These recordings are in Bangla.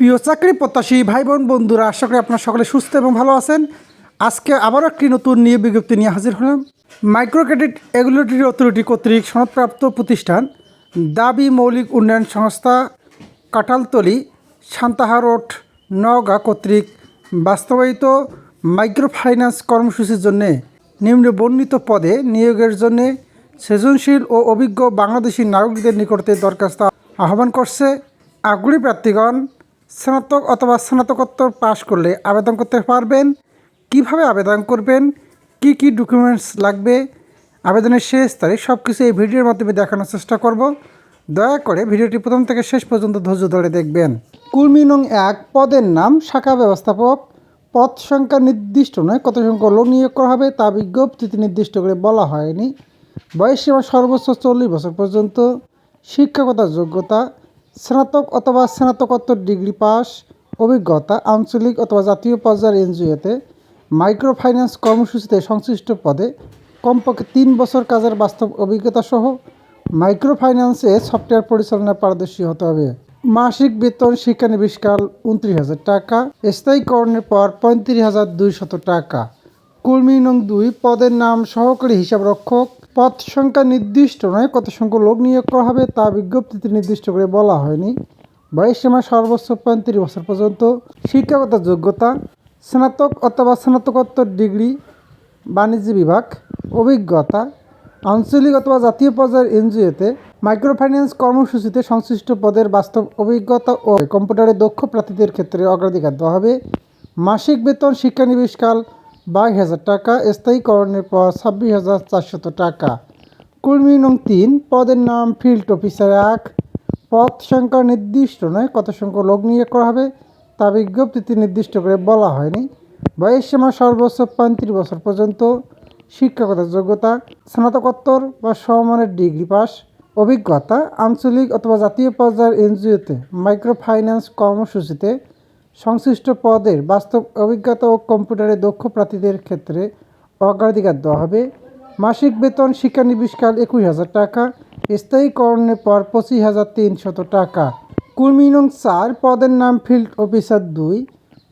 প্রিয় চাকরি প্রত্যাশী ভাই বোন বন্ধুরা, আশা করি আপনারা সকলে সুস্থ এবং ভালো আছেন। আজকে আবারও একটি নতুন নিয়োগ বিজ্ঞপ্তি নিয়ে হাজির হলাম। মাইক্রো ক্রেডিট রেগুলেটরি অথরিটি কর্তৃক সনদপ্রাপ্ত প্রতিষ্ঠান দাবি মৌলিক উন্নয়ন সংস্থা কাঁঠালতলি, সান্তাহা রোড, নওগাঁ কর্তৃক বাস্তবায়িত মাইক্রো ফাইন্যান্স কর্মসূচির জন্য নিম্ন বর্ণিত পদে নিয়োগের জন্য সৃজনশীল ও অভিজ্ঞ বাংলাদেশি নাগরিকদের নিকটতে দরখাস্ত আহ্বান করছে। আগ্রহী প্রার্থীগণ স্নাতক অথবা স্নাতকোত্তর পাশ করলে আবেদন করতে পারবেন। কীভাবে আবেদন করবেন? কি কি ডকুমেন্টস লাগবে? আবেদনের শেষ তারিখ সব কিছু এই ভিডিওর মাধ্যমে দেখানোর চেষ্টা করব। দয়া করে ভিডিওটি প্রথম থেকে শেষ পর্যন্ত ধৈর্য ধরে দেখবেন। কুর্মী নং এক, পদের নাম, শাখা ব্যবস্থাপক। পদ সংখ্যা নির্দিষ্ট নয়, কত সংখ্যক লোক নিয়োগ করা হবে তা বিজ্ঞপ্তিতে নির্দিষ্ট করে বলা হয়নি। বয়স সীমা সর্বোচ্চ চল্লিশ বছর পর্যন্ত। শিক্ষাগত যোগ্যতা স্নাতক অথবা স্নাতকোত্তর ডিগ্রি পাস, অভিজ্ঞতা, আঞ্চলিক অথবা জাতীয় পর্যায়ের এনজিওতে মাইক্রো ফাইন্যান্স কর্মসূচিতে সংশ্লিষ্ট পদে, কমপক্ষে তিন বছর কাজের বাস্তব অভিজ্ঞতা সহ মাইক্রো ফাইন্যান্সে সফটওয়্যার পরিচালনায় পারদর্শী হতে হবে। মাসিক বেতন শিক্ষানবিষ্কাল উনত্রিশ হাজার টাকা, স্থায়ীকরণের পর পঁয়ত্রিশ হাজার দুইশত টাকা। কর্মী নং দুই পদের নাম সহকারী হিসাব রক্ষক। পদ সংখ্যা নির্দিষ্ট নয়, কত সংখ্যক লোক নিয়োগ করা হবে তা বিজ্ঞপ্তিতে নির্দিষ্ট করে বলা হয়নি। বয়স সীমা সর্বোচ্চ পঁয়ত্রিশ বছর পর্যন্ত। শিক্ষাগত যোগ্যতা, স্নাতক অথবা স্নাতকোত্তর ডিগ্রি, বাণিজ্য বিভাগ, অভিজ্ঞতা, আঞ্চলিক অথবা জাতীয় পর্যায়ের এনজিওতে মাইক্রো ফাইন্যান্স কর্মসূচিতে সংশ্লিষ্ট পদের বাস্তব অভিজ্ঞতা ও কম্পিউটারে দক্ষ প্রার্থীদের ক্ষেত্রে অগ্রাধিকার দেওয়া হবে। মাসিক বেতন শিক্ষানবিষ্কাল বাইশ হাজার টাকা, স্থায়ীকরণের পর ছাব্বিশ হাজার চারশত টাকা। কর্মী নং তিন, পদের নাম ফিল্ড অফিসার এক। পদ সংখ্যা নির্দিষ্ট নয়, কত সংখ্যক লোক নিয়োগ করা হবে তা বিজ্ঞপ্তিতে নির্দিষ্ট করে বলা হয়নি। বয়স সীমা সর্বোচ্চ পঁয়ত্রিশ বছর পর্যন্ত। শিক্ষাগত যোগ্যতা, স্নাতকোত্তর বা সমমানের ডিগ্রি পাস। অভিজ্ঞতা, আঞ্চলিক অথবা জাতীয় পর্যায়ের এনজিওতে মাইক্রো ফাইন্যান্স কর্মসূচিতে সংশ্লিষ্ট পদের বাস্তব অভিজ্ঞতা ও কম্পিউটারে দক্ষ প্রার্থীদের ক্ষেত্রে অগ্রাধিকার দেওয়া হবে। মাসিক বেতন শিক্ষানবিষ্কাল একুশ হাজার টাকা স্থায়ীকরণের পর পঁচিশ হাজার তিনশত টাকা। কর্মী নং চার, পদের নাম ফিল্ড অফিসার দুই।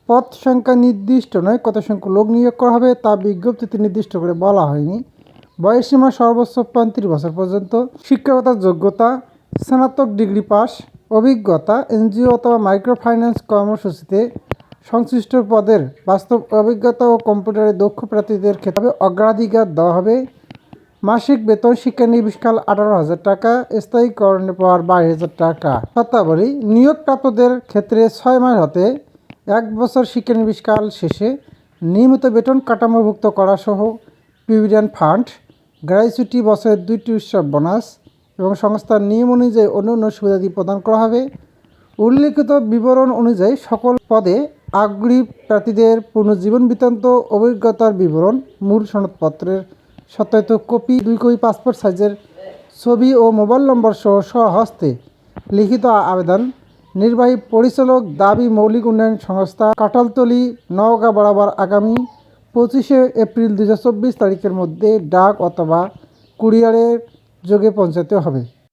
পদ সংখ্যা নির্দিষ্ট নয়, কত সংখ্যক লোক নিয়োগ করা হবে তা বিজ্ঞপ্তিতে নির্দিষ্ট করে বলা হয়নি। বয়সসীমা সর্বোচ্চ পঁয়ত্রিশ বছর পর্যন্ত। শিক্ষাগত যোগ্যতা, স্নাতক ডিগ্রি পাস অভিজ্ঞতা, এনজিও অথবা মাইক্রো ফাইন্যান্স কর্মসূচিতে সংশ্লিষ্ট পদের বাস্তব অভিজ্ঞতা ও কম্পিউটারে দক্ষ প্রার্থীদের ক্ষেত্রে অগ্রাধিকার দেওয়া হবে। মাসিক বেতন শিক্ষা শিক্ষানবিষ্কাল আঠারো হাজার টাকা স্থায়ীকরণে পাওয়ার বাইশ হাজার টাকা। শর্তাবলী, নিয়োগপ্রাপ্তদের ক্ষেত্রে ছয় মাস হতে এক বছর শিক্ষা শিক্ষানবিষ্কাল শেষে নিয়মিত বেতন কাঠামোভুক্ত করা সহ প্রভিডেন্ট ফান্ড গ্র্যাচুইটি বছরের দুইটি উৎসব বোনাস এবং সংস্থার নিয়ম অনুযায়ী অন্য অন্য সুবিধাদি প্রদান করা হবে। উল্লিখিত বিবরণ অনুযায়ী সকল পদে আগ্রী প্রার্থীদের পুনর্জীবন বৃত্তান্ত অভিজ্ঞতার বিবরণ, মূল সনদপত্রের সত্যায়িত কপি, দুই কপি পাসপোর্ট সাইজের ছবি ও মোবাইল নম্বর সহ স্বহস্তে লিখিত আবেদন, নির্বাহী পরিচালক, দাবি মৌলিক উন্নয়ন সংস্থা, কাঁঠালতলি, নওগাঁ বরাবর আগামী পঁচিশে এপ্রিল দু হাজার চব্বিশ তারিখের মধ্যে ডাক অথবা কুরিয়ারের যোগে পৌঁছাতে হবে।